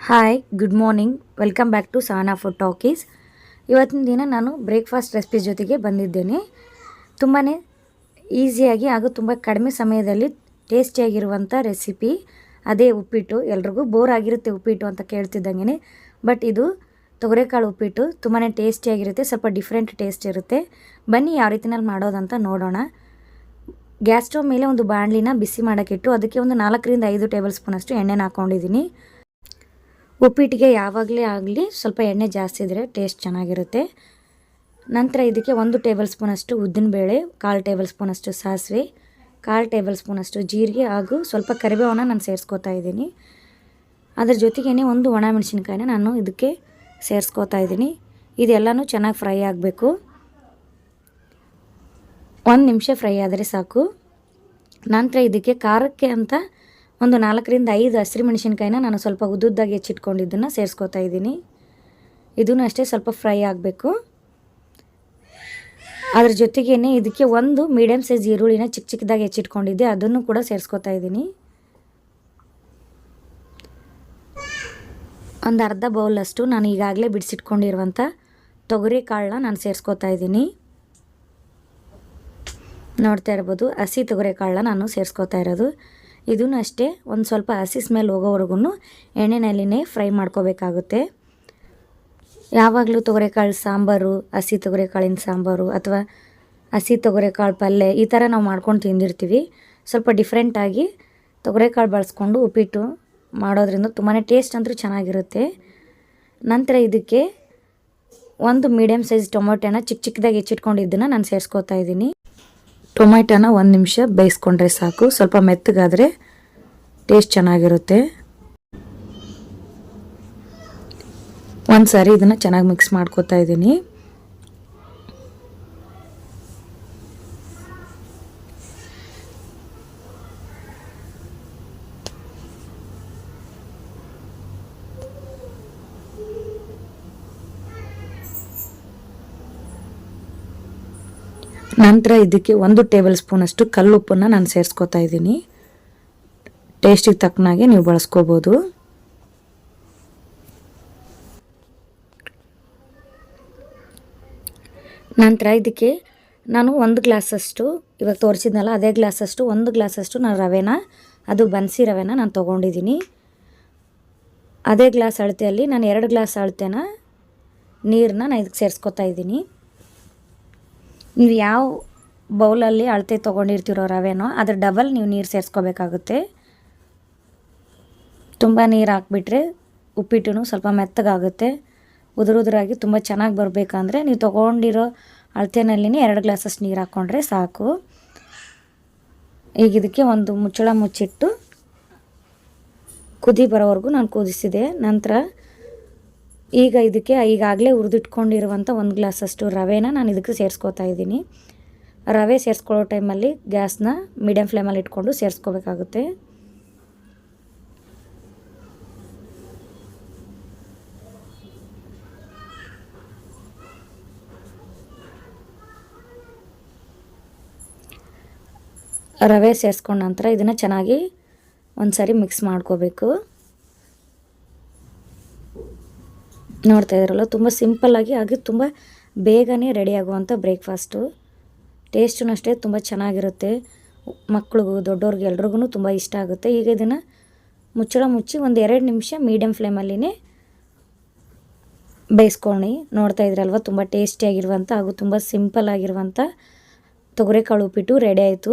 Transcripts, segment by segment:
Hi good morning welcome back to Sahana food talkies ಇವತ್ತಿನ ದಿನ ನಾನು ಬ್ರೇಕ್ಫಾಸ್ಟ್ ರೆಸಿಪಿ ಜೊತೆಗೆ ಬಂದಿದ್ದೇನೆ. ತುಂಬಾ ಈಸಿಯಾಗಿ ಹಾಗೂ ತುಂಬ ಕಡಿಮೆ ಸಮಯದಲ್ಲಿ ಟೇಸ್ಟಿಯಾಗಿರುವಂಥ ರೆಸಿಪಿ ಅದೇ ಉಪ್ಪಿಟ್ಟು, ಎಲ್ರಿಗೂ ಬೋರ್ ಆಗಿರುತ್ತೆ ಉಪ್ಪಿಟ್ಟು ಅಂತ ಕೇಳ್ತಿದ್ದಂಗೆ ಬಟ್ ಇದು ತೊಗರೆಕಾಳು ಉಪ್ಪಿಟ್ಟು ತುಂಬಾ ಟೇಸ್ಟಿಯಾಗಿರುತ್ತೆ ಸ್ವಲ್ಪ ಡಿಫ್ರೆಂಟ್ ಟೇಸ್ಟ್ ಇರುತ್ತೆ. ಬನ್ನಿ ಯಾವ ರೀತಿನಲ್ಲಿ ಮಾಡೋದಂತ ನೋಡೋಣ. ಗ್ಯಾಸ್ ಸ್ಟವ್ ಮೇಲೆ ಒಂದು ಬಾಣಲಿನ ಬಿಸಿ ಮಾಡೋಕ್ಕಿಟ್ಟು ಅದಕ್ಕೆ ಒಂದು ನಾಲ್ಕರಿಂದ ಐದು ಟೇಬಲ್ ಸ್ಪೂನಷ್ಟು ಎಣ್ಣೆನ ಹಾಕ್ಕೊಂಡಿದ್ದೀನಿ ಉಪ್ಪಿಟ್ಟಿಗೆ ಯಾವಾಗಲೇ ಆಗಲಿ ಸ್ವಲ್ಪ ಎಣ್ಣೆ ಜಾಸ್ತಿ ಇದ್ದರೆ ಟೇಸ್ಟ್ ಚೆನ್ನಾಗಿರುತ್ತೆ. ನಂತರ ಇದಕ್ಕೆ ಒಂದು ಟೇಬಲ್ ಸ್ಪೂನಷ್ಟು ಉದ್ದಿನಬೇಳೆ, ಕಾಲು ಟೇಬಲ್ ಸ್ಪೂನಷ್ಟು ಸಾಸಿವೆ, ಕಾಲು ಟೇಬಲ್ ಸ್ಪೂನಷ್ಟು ಜೀರಿಗೆ ಹಾಗೂ ಸ್ವಲ್ಪ ಕರಿಬೇವನ್ನ ನಾನು ಸೇರಿಸ್ಕೋತಾ ಇದ್ದೀನಿ. ಅದ್ರ ಜೊತೆಗೇನೆ ಒಂದು ಒಣ ಮೆಣಸಿನ್ಕಾಯಿನ ನಾನು ಇದಕ್ಕೆ ಸೇರಿಸ್ಕೋತಾ ಇದ್ದೀನಿ. ಇದೆಲ್ಲನೂ ಚೆನ್ನಾಗಿ ಫ್ರೈ ಆಗಬೇಕು. ಒಂದು ನಿಮಿಷ ಫ್ರೈ ಆದರೆ ಸಾಕು. ನಂತರ ಇದಕ್ಕೆ ಖಾರಕ್ಕೆ ಅಂತ ಒಂದು ನಾಲ್ಕರಿಂದ ಐದು ಹಸಿರು ಮೆಣಸಿನ್ಕಾಯಿನ ನಾನು ಸ್ವಲ್ಪ ಉದ್ದುದ್ದಾಗಿ ಹೆಚ್ಚಿಟ್ಕೊಂಡಿದ್ದನ್ನು ಸೇರಿಸ್ಕೋತಾ ಇದ್ದೀನಿ. ಇದೂ ಅಷ್ಟೇ ಸ್ವಲ್ಪ ಫ್ರೈ ಆಗಬೇಕು. ಅದ್ರ ಜೊತೆಗೇ ಇದಕ್ಕೆ ಒಂದು ಮೀಡಿಯಮ್ ಸೈಜ್ ಈರುಳ್ಳಿನ ಚಿಕ್ಕ ಚಿಕ್ಕದಾಗಿ ಹೆಚ್ಚಿಟ್ಕೊಂಡಿದ್ದೆ. ಅದನ್ನು ಕೂಡ ಸೇರಿಸ್ಕೋತಾ ಇದ್ದೀನಿ. ಒಂದು ಅರ್ಧ ಬೌಲಷ್ಟು ನಾನು ಈಗಾಗಲೇ ಬಿಡಿಸಿಟ್ಕೊಂಡಿರುವಂಥ ತೊಗರಿ ಕಾಳನ್ನ ನಾನು ಸೇರಿಸ್ಕೋತಾ ಇದ್ದೀನಿ. ನೋಡ್ತಾ ಇರ್ಬೋದು, ಹಸಿ ತೊಗರಿ ಕಾಳನ್ನ ನಾನು ಸೇರಿಸ್ಕೋತಾ ಇರೋದು. ಇದೂ ಅಷ್ಟೇ ಒಂದು ಸ್ವಲ್ಪ ಹಸಿ ಸ್ಮೆಲ್ ಹೋಗೋವರೆಗೂ ಎಣ್ಣೆನಲ್ಲಿನೇ ಫ್ರೈ ಮಾಡ್ಕೋಬೇಕಾಗುತ್ತೆ. ಯಾವಾಗಲೂ ತೊಗರೆಕಾಳು ಸಾಂಬಾರು, ಹಸಿ ತೊಗರೆಕಾಳಿನ ಸಾಂಬಾರು ಅಥವಾ ಹಸಿ ತೊಗರೆಕಾಳು ಪಲ್ಯ ಈ ಥರ ನಾವು ಮಾಡ್ಕೊಂಡು ತಿಂದಿರ್ತೀವಿ. ಸ್ವಲ್ಪ ಡಿಫ್ರೆಂಟಾಗಿ ತೊಗರೆಕಾಳು ಬಳಸ್ಕೊಂಡು ಉಪ್ಪಿಟ್ಟು ಮಾಡೋದ್ರಿಂದ ತುಂಬಾ ಟೇಸ್ಟ್ ಅಂತೂ ಚೆನ್ನಾಗಿರುತ್ತೆ. ನಂತರ ಇದಕ್ಕೆ ಒಂದು ಮೀಡಿಯಮ್ ಸೈಜ್ ಟೊಮೊಟೊನ ಚಿಕ್ಕ ಚಿಕ್ಕದಾಗಿ ಹೆಚ್ಚಿಟ್ಕೊಂಡಿದ್ದನ್ನು ನಾನು ಸೇರಿಸ್ಕೋತಾ ಇದ್ದೀನಿ. ಟೊಮೆಟೊನ ಒಂದು ನಿಮಿಷ ಬೇಯಿಸ್ಕೊಂಡ್ರೆ ಸಾಕು. ಸ್ವಲ್ಪ ಮೆತ್ತಗಾದರೆ ಟೇಸ್ಟ್ ಚೆನ್ನಾಗಿರುತ್ತೆ. ಒಂದು ಸಾರಿ ಇದನ್ನು ಚೆನ್ನಾಗಿ ಮಿಕ್ಸ್ ಮಾಡ್ಕೋತಾ ಇದ್ದೀನಿ. ನಂತರ ಇದಕ್ಕೆ ಒಂದು ಟೇಬಲ್ ಸ್ಪೂನಷ್ಟು ಕಲ್ಲುಪ್ಪನ್ನು ನಾನು ಸೇರಿಸ್ಕೋತಾ ಇದ್ದೀನಿ. ಟೇಸ್ಟಿಗೆ ತಕ್ಕನಾಗೆ ನೀವು ಬಳಸ್ಕೋಬೋದು. ನಂತರ ಇದಕ್ಕೆ ನಾನು ಒಂದು ಗ್ಲಾಸಷ್ಟು, ಇವಾಗ ತೋರಿಸಿದ್ನಲ್ಲ ಅದೇ ಗ್ಲಾಸಷ್ಟು, ಒಂದು ಗ್ಲಾಸಷ್ಟು ನಾನು ರವೆನ, ಅದು ಬನ್ಸಿ ರವೆನ ನಾನು ತೊಗೊಂಡಿದ್ದೀನಿ. ಅದೇ ಗ್ಲಾಸ್ ಅಳತೆಯಲ್ಲಿ ನಾನು ಎರಡು ಗ್ಲಾಸ್ ಅಳತೆನ ನೀರನ್ನ ನಾನು ಇದಕ್ಕೆ ಸೇರಿಸ್ಕೊತಾ ಇದ್ದೀನಿ. ನೀವು ಯಾವ ಬೌಲಲ್ಲಿ ಅಳತೆ ತೊಗೊಂಡಿರ್ತೀರೋ ರವೆನೋ ಅದ್ರ ಡಬಲ್ ನೀವು ನೀರು ಸೇರಿಸ್ಕೋಬೇಕಾಗುತ್ತೆ. ತುಂಬ ನೀರು ಹಾಕ್ಬಿಟ್ರೆ ಉಪ್ಪಿಟ್ಟು ಸ್ವಲ್ಪ ಮೆತ್ತಗಾಗುತ್ತೆ. ಉದುರುದುರಾಗಿ ತುಂಬ ಚೆನ್ನಾಗಿ ಬರಬೇಕಂದ್ರೆ ನೀವು ತೊಗೊಂಡಿರೋ ಅಳತೆನಲ್ಲಿನೇ ಎರಡು ಗ್ಲಾಸಸ್ ನೀರು ಹಾಕ್ಕೊಂಡ್ರೆ ಸಾಕು. ಈಗ ಇದಕ್ಕೆ ಒಂದು ಮುಚ್ಚಳ ಮುಚ್ಚಿಟ್ಟು ಕುದಿ ಬರೋವರೆಗೂ ನಾನು ಕುದಿಸಿದೆ. ನಂತರ ಈಗ ಇದಕ್ಕೆ ಈಗಾಗಲೇ ಹುರಿದಿಟ್ಕೊಂಡಿರುವಂಥ ಒಂದು ಗ್ಲಾಸಷ್ಟು ರವೆನ ನಾನು ಇದಕ್ಕೆ ಸೇರಿಸ್ಕೋತಾ ಇದ್ದೀನಿ. ರವೆ ಸೇರಿಸ್ಕೊಳ್ಳೋ ಟೈಮಲ್ಲಿ ಗ್ಯಾಸ್ನ ಮೀಡಿಯಮ್ ಫ್ಲೇಮಲ್ಲಿ ಇಟ್ಕೊಂಡು ಸೇರಿಸ್ಕೋಬೇಕಾಗುತ್ತೆ. ರವೆ ಸೇರಿಸ್ಕೊಂಡ ನಂತರ ಇದನ್ನು ಚೆನ್ನಾಗಿ ಒಂದು ಸಾರಿ ಮಿಕ್ಸ್ ಮಾಡ್ಕೋಬೇಕು. ನೋಡ್ತಾ ಇದ್ರಲ್ಲ, ತುಂಬ ಸಿಂಪಲ್ಲಾಗಿ ಹಾಗೆ ತುಂಬ ಬೇಗನೆ ರೆಡಿ ಆಗುವಂಥ ಬ್ರೇಕ್ಫಾಸ್ಟು ಟೇಸ್ಟೂ ಅಷ್ಟೇ ತುಂಬ ಚೆನ್ನಾಗಿರುತ್ತೆ. ಮಕ್ಳಿಗೂ ದೊಡ್ಡವ್ರಿಗೆ ಎಲ್ರಿಗೂ ತುಂಬ ಇಷ್ಟ ಆಗುತ್ತೆ. ಈಗ ಇದನ್ನು ಮುಚ್ಚಳ ಮುಚ್ಚಿ ಒಂದು ಎರಡು ನಿಮಿಷ ಮೀಡಿಯಮ್ ಫ್ಲೇಮಲ್ಲಿನೇ ಬೇಯಿಸ್ಕೊಳ್ಳಿ ನೋಡ್ತಾ ಇದ್ರಲ್ವ, ತುಂಬ ಟೇಸ್ಟಿಯಾಗಿರುವಂಥ ಹಾಗೂ ತುಂಬ ಸಿಂಪಲ್ ಆಗಿರುವಂಥ ತೊಗರೆಕಾಳು ಉಪ್ಪಿಟ್ಟು ರೆಡಿ ಆಯಿತು.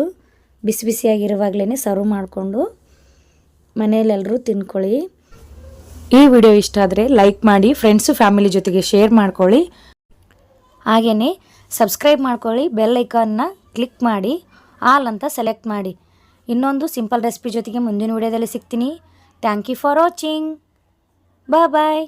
ಬಿಸಿ ಬಿಸಿಯಾಗಿರುವಾಗಲೇ ಸರ್ವ್ ಮಾಡಿಕೊಂಡು ಮನೆಯಲ್ಲೆಲ್ಲರೂ ತಿನ್ಕೊಳ್ಳಿ. ಈ ವಿಡಿಯೋ ಇಷ್ಟ ಆದರೆ ಲೈಕ್ ಮಾಡಿ ಫ್ರೆಂಡ್ಸು ಫ್ಯಾಮಿಲಿ ಜೊತೆಗೆ ಶೇರ್ ಮಾಡ್ಕೊಳ್ಳಿ. ಹಾಗೆಯೇ ಸಬ್ಸ್ಕ್ರೈಬ್ ಮಾಡ್ಕೊಳ್ಳಿ ಬೆಲ್ ಐಕಾನ್ನ ಕ್ಲಿಕ್ ಮಾಡಿ ಆಲ್ ಅಂತ ಸೆಲೆಕ್ಟ್ ಮಾಡಿ. ಇನ್ನೊಂದು ಸಿಂಪಲ್ ರೆಸಿಪಿ ಜೊತೆಗೆ ಮುಂದಿನ ವಿಡಿಯೋದಲ್ಲಿ ಸಿಗ್ತೀನಿ. Thank you for watching bye bye